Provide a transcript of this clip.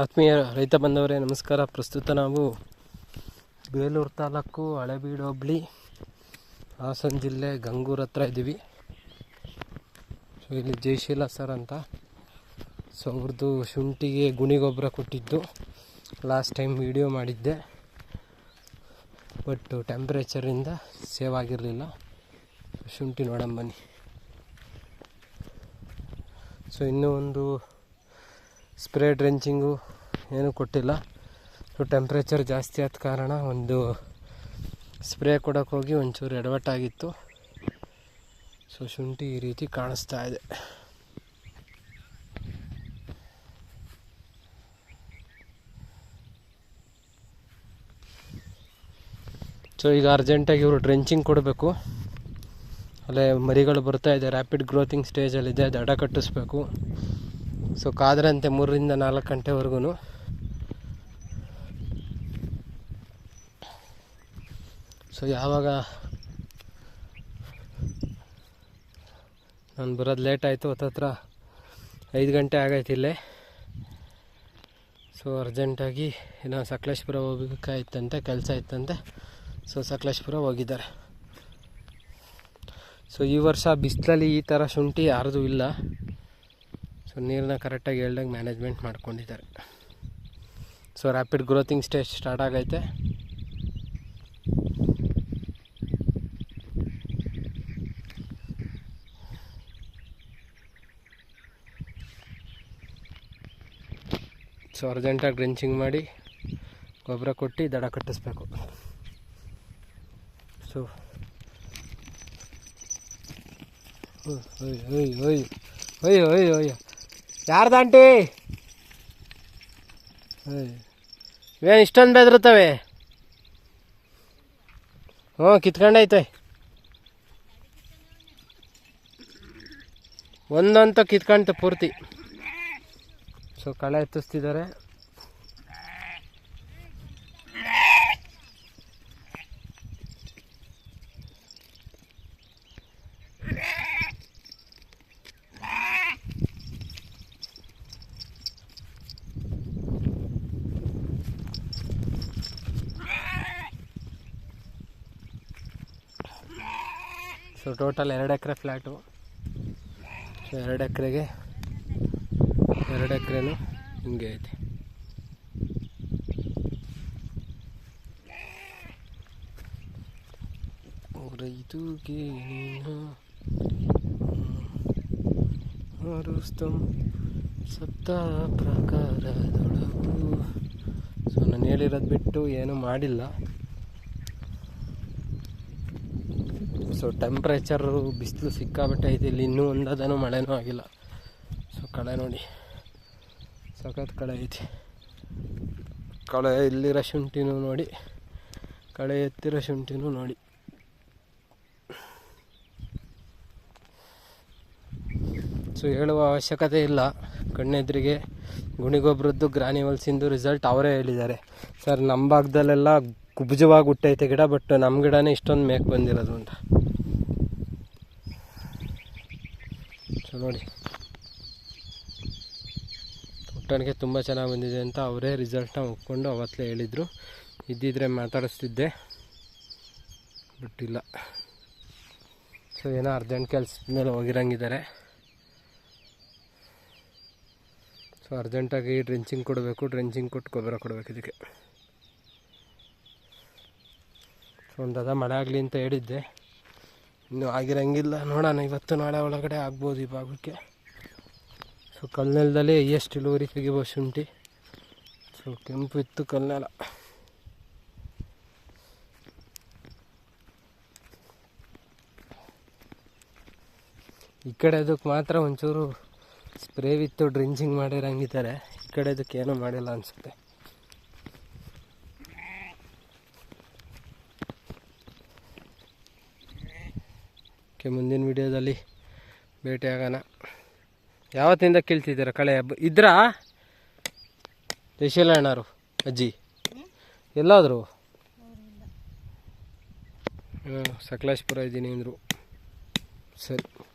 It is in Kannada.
ಆತ್ಮೀಯ ರೈತ ಬಂದವರೇ, ನಮಸ್ಕಾರ. ಪ್ರಸ್ತುತ ನಾವು ಬೇಲೂರು ತಾಲೂಕು ಹಳೆಬೀಡು ಹೋಬಳಿ, ಹಾಸನ ಜಿಲ್ಲೆ ಗಂಗೂರ ಹತ್ರ ಇದ್ದೀವಿ. ಸೊ ಇಲ್ಲಿ ಜಯಶೀಲ ಸರ್ ಅಂತ. ಸೊ ಅವ್ರದ್ದು ಶುಂಠಿಗೆ ಗುಣಿಗೊಬ್ಬರ ಕೊಟ್ಟಿದ್ದು. ಲಾಸ್ಟ್ ಟೈಮ್ ವಿಡಿಯೋ ಮಾಡಿದ್ದೆ. ಬಟ್ ಟೆಂಪ್ರೇಚರಿಂದ ಸೇವ್ ಆಗಿರಲಿಲ್ಲ. ಶುಂಠಿ ನೋಡೋಣ ಬನ್ನಿ. ಸೊ ಇನ್ನೂ ಒಂದು ಸ್ಪ್ರೇ ಡ್ರೆಂಚಿಂಗು ಏನೂ ಕೊಟ್ಟಿಲ್ಲ. ಸೊ ಟೆಂಪ್ರೇಚರ್ ಜಾಸ್ತಿ ಆದ ಕಾರಣ ಒಂದು ಸ್ಪ್ರೇ ಕೊಡೋಕೆ ಹೋಗಿ ಒಂಚೂರು ಎಡವಟ್ಟಾಗಿತ್ತು ಸೊ ಶುಂಠಿ ಈ ರೀತಿ ಕಾಣಿಸ್ತಾ ಇದೆ. ಸೊ ಈಗ ಅರ್ಜೆಂಟಾಗಿ ಇವರು ಡ್ರೆಂಚಿಂಗ್ ಕೊಡಬೇಕು. ಅಲ್ಲೇ ಮರಿಗಳು ಬರ್ತಾ ಇದೆ ರ್ಯಾಪಿಡ್ ಗ್ರೋತಿಂಗ್ ಸ್ಟೇಜಲ್ಲಿದೆ ದಡ ಕಟ್ಟಿಸ್ಬೇಕು ಸೊ ಕಾದ್ರಂತೆ ಮೂರರಿಂದ ನಾಲ್ಕು ಗಂಟೆವರೆಗೂ ಸೊ ಯಾವಾಗ ನಾನು ಬರೋದು ಲೇಟ್ ಆಯಿತು ಹತ್ತತ್ರ ಐದು ಗಂಟೆ ಆಗೈತೆ ಇಲ್ಲೇ. ಸೊ ಅರ್ಜೆಂಟಾಗಿ ಇನ್ನು ಸಕಲೇಶ್ಪುರ ಹೋಗಬೇಕಾಯ್ತಂತೆ, ಕೆಲಸ ಇತ್ತಂತೆ. ಸೊ ಸಕಲೇಶ್ಪುರ ಹೋಗಿದ್ದಾರೆ. ಸೊ ಈ ವರ್ಷ ಬಿಸಿಲಲ್ಲಿ ಈ ಥರ ಶುಂಠಿ ಯಾರ್ದು ಇಲ್ಲ. ಸೊ ನೀರನ್ನ ಕರೆಕ್ಟಾಗಿ ಹೇಳ್ದಂಗೆ ಮ್ಯಾನೇಜ್ಮೆಂಟ್ ಮಾಡ್ಕೊಂಡಿದ್ದಾರೆ. So rapid growthing stage start ಆಗೈತೆ. ಸೊ ಅರ್ಜೆಂಟಾಗಿ ಡ್ರೆಂಚಿಂಗ್ ಮಾಡಿ ಗೊಬ್ಬರ ಕೊಟ್ಟು ದಡ ಕಟ್ಟಿಸ್ಬೇಕು. ಸೊ ಓಯ್ ಓಯ್ ಓಯ್ ಓಯ್ ಓಯ್ ಓಯ್ ಯಾರ್ದಾಂಟಿ ಏನು ಇಷ್ಟೊಂದು ಬೆದರುತ್ತವೆ? ಹ್ಞೂ ಕಿತ್ಕೊಂಡೈತೆ. ಒಂದಂತ ಕಿತ್ಕೊಂತ ಪೂರ್ತಿ. ಸೊ ಕಳೆ ಎತ್ತಿಸ್ತಿದ್ದಾರೆ. ಸೊ ಟೋಟಲ್ ಎರಡು ಎಕರೆ ಫ್ಲ್ಯಾಟು. ಸೊ ಎರಡು ಎಕರೆಗೆ ಎರಡು ಎಕರೆನೂ ಹಿಂಗೆ ಐತೆ. ರೈತುಗೆ ನೀನು ರುಸ್ತಂ ಸಪ್ತ ಪ್ರಕಾರದೊಳಗು. ಸೊ ನಾನು ಹೇಳಿರೋದು ಬಿಟ್ಟು ಏನೂ ಮಾಡಿಲ್ಲ. ಸೊ ಟೆಂಪ್ರೇಚರು ಬಿಸಿಲು ಸಿಕ್ಕಾಬಿಟ್ಟೆ ಐತೆ ಇಲ್ಲಿ ಇನ್ನೂ ಒಂದದನೂ ಮಳೆನೂ ಆಗಿಲ್ಲ. ಸೊ ಕಳೆ ನೋಡಿ. ಸಖತ್ ಕಳೆ ಐತಿ. ಕಳೆ ಇಲ್ಲಿರೋ ಶುಂಠಿನೂ ನೋಡಿ. ಕಳೆ ಎತ್ತಿರೋ ಶುಂಠಿನೂ ನೋಡಿ. ಸೊ ಹೇಳುವ ಅವಶ್ಯಕತೆ ಇಲ್ಲ. ಕಣ್ಣೆದ್ರಿಗೆ ಗುಣಿಗೊಬ್ಬರದ್ದು ಗ್ರಾನಿವಲ್ಸಿಂದು ರಿಸಲ್ಟ್ ಅವರೇ ಹೇಳಿದ್ದಾರೆ. ಸರ್ ನಮ್ಮ ಭಾಗದಲ್ಲೆಲ್ಲ ಕುಬ್ಜವಾಗಿ ಹುಟ್ಟೈತೆ ಗಿಡ ಬಟ್ ನಮ್ಮ ಗಿಡನೇ ಇಷ್ಟೊಂದು ಮೇಕ್ ಬಂದಿರೋದು ಅಂತ. ಸೊ ನೋಡಿ. ಹುಟ್ಟನಿಗೆ ತುಂಬ ಚೆನ್ನಾಗಿ ಬಂದಿದೆ ಅಂತ ಅವರೇ ರಿಸಲ್ಟ್ನ ಒಪ್ಕೊಂಡು ಅವತ್ತಲೇ ಹೇಳಿದರು. ಇದ್ದಿದ್ರೆ ಮಾತಾಡಿಸ್ತಿದ್ದೆ. ಬಿಟ್ಟಿಲ್ಲ ಸೊ ಏನೋ ಅರ್ಜೆಂಟ್ ಕೆಲಸದ ಮೇಲೆ ಹೋಗಿರಂಗಿದ್ದಾರೆ ಸೊ ಅರ್ಜೆಂಟಾಗಿ ಡ್ರಿಂಚಿಂಗ್ ಕೊಡಬೇಕು ಡ್ರಿಂಚಿಂಗ್ ಕೊಟ್ಟು ಗೊಬ್ಬರ ಕೊಡಬೇಕು ಇದಕ್ಕೆ. ಸೊ ಒಂದು ಅದ ಮಳೆ ಆಗಲಿ ಅಂತ ಹೇಳಿದ್ದೆ. ಇನ್ನೂ ಆಗಿರಂಗಿಲ್ಲ. ನೋಡೋಣ, ಇವತ್ತು ನಾಳೆ ಒಳಗಡೆ ಆಗ್ಬೋದು ಈ ಭಾಗಕ್ಕೆ. ಸೊ ಕಲ್ನೆಲದಲ್ಲಿ ಎಷ್ಟು ಇಳುವರಿ ತೆಗಿಬೋದು ಶುಂಠಿ? ಸೊ ಕೆಂಪು ಇತ್ತು ಕಲ್ನೆಲ. ಈ ಕಡೆ ಅದಕ್ಕೆ ಮಾತ್ರ ಒಂಚೂರು ಸ್ಪ್ರೇ ವಿತ್ತು ಡ್ರಿಂಚಿಂಗ್ ಮಾಡಿರಂಗಿದ್ದಾರೆ. ಈ ಕಡೆ ಅದಕ್ಕೆ ಏನೂ ಮಾಡಿಲ್ಲ ಅನಿಸುತ್ತೆ. ಓಕೆ ಮುಂದಿನ ವಿಡಿಯೋದಲ್ಲಿ ಭೇಟಿಯಾಗೋಣ. ಯಾವತ್ತಿಂದ ಕೇಳ್ತಿದ್ದೀರ? ಕಳೆ ಹಬ್ಬ ಇದ್ರಾ? ಅಣ್ಣರು, ಅಜ್ಜಿ? ಎಲ್ಲಾದರು? ಸಕಲೇಶ್ಪುರ ಇದ್ದೀನಿ ಅಂದರು. ಸರಿ.